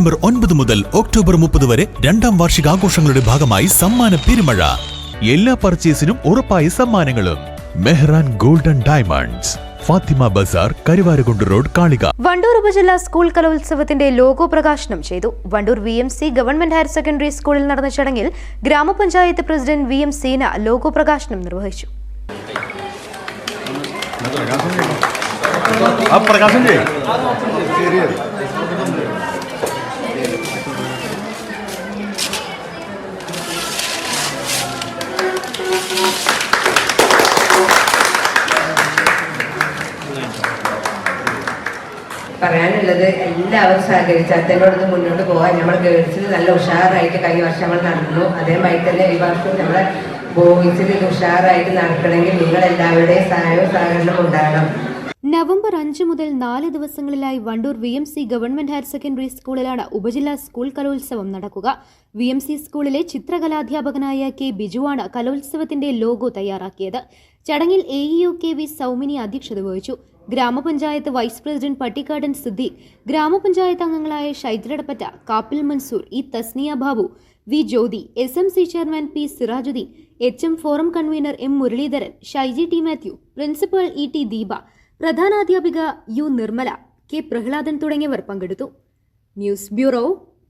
September ഒൻപത് മുതൽ October മുപ്പത് വരെ രണ്ടാം വാർഷികാഘോഷങ്ങളുടെ ഭാഗമായി സമ്മാന പെരുമഴ. എല്ലാ പർച്ചേസിനും ഉറപ്പായ സമ്മാനങ്ങളും. Mehran golden diamonds. Fathima Bazar Karuvarakundu road Kalika. Wandoor ഉപജില്ലാ സ്കൂൾ കലോത്സവത്തിന്റെ ലോഗോ പ്രകാശനം ചെയ്തു. Wandoor V M C government higher secondary സ്കൂളിൽ നടന്ന ചടങ്ങിൽ ഗ്രാമപഞ്ചായത്ത് president V M Seena logo പ്രകാശനം നിർവഹിച്ചു. പ്രകാശം പറയാനുള്ളത് എല്ലാവരും സഹകരിച്ച് അച്ഛനോടൊന്ന് മുന്നോട്ട് പോകാൻ നമ്മൾ ഗേൾസിൽ നല്ല ഉഷാറായിട്ട് കഴിഞ്ഞ വർഷം നമ്മൾ നടന്നു. അതേമാതിരി തന്നെ ഈ വർഷം നമ്മളെ ബോയ്സിൽ ഉഷാറായിട്ട് നടക്കണമെങ്കിൽ നിങ്ങൾ എല്ലാവരുടെയും സഹായവും സഹകരണം ഉണ്ടാകണം. നവംബർ അഞ്ച് മുതൽ നാല് ദിവസങ്ങളിലായി Wandoor V M C government higher secondary സ്കൂളിലാണ് ഉപജില്ലാ സ്കൂൾ കലോത്സവം നടക്കുക. വി എം സി സ്കൂളിലെ ചിത്രകലാധ്യാപകനായ കെ ബിജുവാണ് കലോത്സവത്തിന്റെ ലോഗോ തയ്യാറാക്കിയത്. ചടങ്ങിൽ A E K V Saumini അധ്യക്ഷത വഹിച്ചു. ഗ്രാമപഞ്ചായത്ത് വൈസ് പ്രസിഡന്റ് പട്ടിക്കാടൻ സിദ്ദീഖ് ഗ്രാമപഞ്ചായത്ത് അംഗങ്ങളായ ഷൈദ്രടപ്പറ്റ Kappil Mansoor E Thasniya Babu V Jyothi S M C chairman P Sirajudheen H M forum convener M Muraleedharan Shaiji T Mathew principal E T Deepa പ്രധാനാധ്യാപിക U Nirmala K Prahladan തുടങ്ങിയവർ പങ്കെടുത്തു news bureau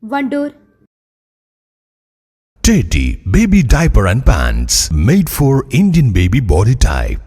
Wandoor Baby Diaper and Pants made for Indian baby body type.